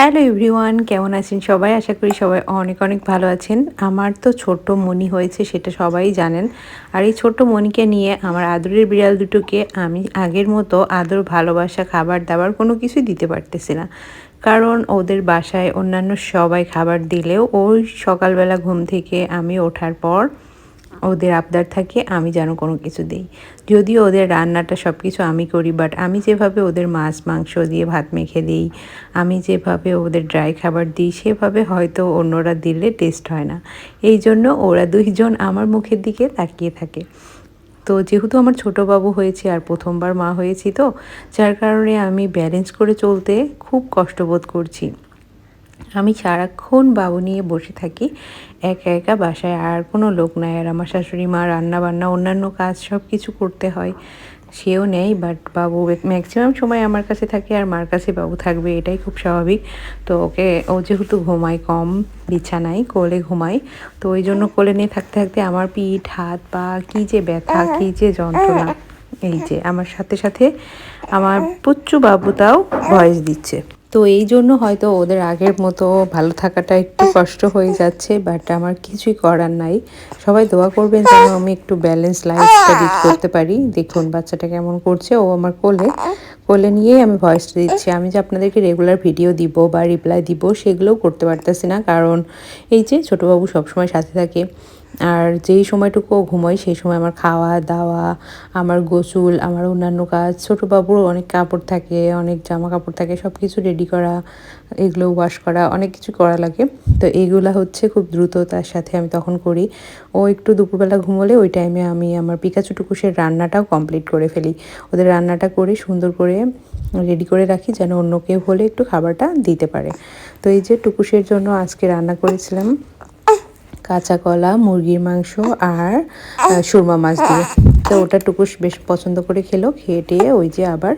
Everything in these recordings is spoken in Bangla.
হ্যালো এভরিওয়ান, কেমন আছেন সবাই? আশা করি সবাই অনেক অনেক ভালো আছেন। আমার তো ছোট্ট মনি হয়েছে, সেটা সবাই জানেন। আর এই ছোট্ট মনিকে নিয়ে আমার আদরের বিড়াল দুটোকে আমি আগের মতো আদর, ভালোবাসা, খাবার দাবার কোনো কিছুই দিতে পারতেছি না। কারণ ওদের বাসায় অন্যান্য সবাই খাবার দিলেও ওই সকালবেলা ঘুম থেকে আমি ওঠার পর ওদের আবদার থাকে, আমি যেন কোনো কিছু দিই। যদিও ওদের রান্নাটা সব কিছু আমি করি বাট আমি যেভাবে ওদের মাছ, মাংস দিয়ে ভাত মেখে দিই, আমি যেভাবে ওদের ড্রাই খাবার দিই, সেভাবে হয়তো অন্যরা দিলে টেস্ট হয় না। এই জন্য ওরা দুইজন আমার মুখের দিকে তাকিয়ে থাকে। তো যেহেতু আমার ছোট বাবু হয়েছে আর প্রথমবার মা হয়েছি তো, যার কারণে আমি ব্যালেন্স করে চলতে খুব কষ্টবোধ করছি। আমি সারাক্ষণ বাবু নিয়ে বসে থাকি, একা একা বাসায়, আর কোনো লোক নাই। আর আমার শাশুড়ি মা রান্না বান্না অন্যান্য কাজ সব কিছু করতে হয়। সেও নেই বাট বাবু ম্যাক্সিমাম সময় আমার কাছে থাকে আর মার কাছে বাবু থাকবে, এটাই খুব স্বাভাবিক। তো ওকে, ও যেহেতু ঘুমায় কম, বিছানায়, কোলে ঘুমায়, তো ওই জন্য কোলে নিয়ে থাকতে থাকতে আমার পিঠ, হাত, পা, কী যে ব্যথা, কী যে যন্ত্রণা, এই যে আমার সাথে সাথে আমার পুচ্চু বাবুটাও ভয়েস দিচ্ছে। তো এই জন্য হয়তো ওদের আগের মতো ভালো থাকাটা একটু কষ্ট হয়ে যাচ্ছে বাট আমার কিছুই করার নাই। সবাই দোয়া করবেন যেন আমি একটু ব্যালেন্স লাইফটা লিড করতে পারি। দেখুন, বাচ্চাটা কেমন করছে, ও আমার কোলে। কোলে নিয়েই আমি ভয়েসটা দিচ্ছি। আমি যে আপনাদেরকে রেগুলার ভিডিও দিব বা রিপ্লাই দিব, সেগুলোও করতে পারতেছি না। কারণ এই যে ছোটোবাবু সবসময় সাথে থাকে আর যেই সময়টুকু ঘুমোই, সেই সময় আমার খাওয়া, দাওয়া, আমার গোসল, আমার অন্যান্য কাজ, ছোটো বাবুর অনেক কাপড় থাকে, অনেক জামা কাপড় থাকে সব কিছু রেডি করা, এগুলো ওয়াশ করা, অনেক কিছু করা লাগে। তো এইগুলা হচ্ছে খুব দ্রুততার সাথে আমি তখন করি। ও একটু দুপুরবেলা ঘুমোলে ওই টাইমে আমি আমার পিকাচু টুকুসের রান্নাটাও কমপ্লিট করে ফেলি। ওদের রান্নাটা করে সুন্দর করে রেডি করে রাখি যেন অন্য কেউ হলে একটু খাবারটা দিতে পারে। তো এই যে টুকুসের জন্য আজকে রান্না করেছিলাম কাঁচা কলা মুরগির মাংস আর সুরমা মাছ দিয়ে। তো ওটা টুকুস বেশ পছন্দ করে খেলো, খেয়ে টেয়ে ওই যে আবার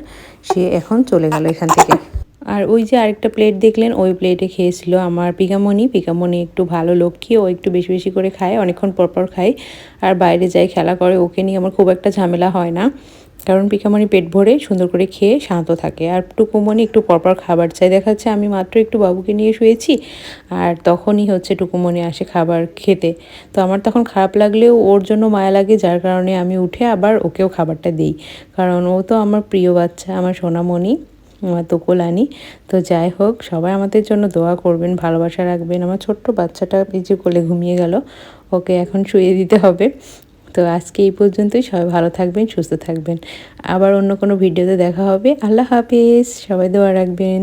সে এখন চলে গেল এখান থেকে। আর ওই যে আরেকটা প্লেট দেখলেন, ওই প্লেটে খেয়েছিল আমার পিকামণি পিকামণি একটু ভালো লক্ষ্মী, ও একটু বেশি বেশি করে খায়, অনেকক্ষণ পরপর খায়। আর বাইরে যায় খেলা করে, ওকে নিয়ে আমার খুব একটা ঝামেলা হয় না। কারণ পিকামণি পেট ভরে সুন্দর করে খেয়ে শান্ত থাকে। আর টুকুমণি একটু পরপর খাবার চাই। দেখাচ্ছে আমি মাত্র একটু বাবুকে নিয়ে শুয়েছি আর তখনই হচ্ছে টুকুমণি আসে খাবার খেতে। তো আমার তখন খারাপ লাগলেও ওর জন্য মায়া লাগে, যার কারণে আমি উঠে আবার ওকেও খাবারটা দিই। কারণ ও তো আমার প্রিয় বাচ্চা, আমার সোনামণি, আমার তো কোলানি তো যাই হোক, সবাই আমাদের জন্য দোয়া করবেন, ভালোবাসা রাখবেন। আমার ছোট্ট বাচ্চাটা যে কোলে ঘুমিয়ে গেল, ওকে এখন শুয়ে দিতে হবে। তো আজকে এই পর্যন্তই। সবাই ভালো থাকবেন, সুস্থ থাকবেন। আবার অন্য কোনো ভিডিওতে দেখা হবে। আল্লাহ হাফিজ। সবাই দোয়া রাখবেন।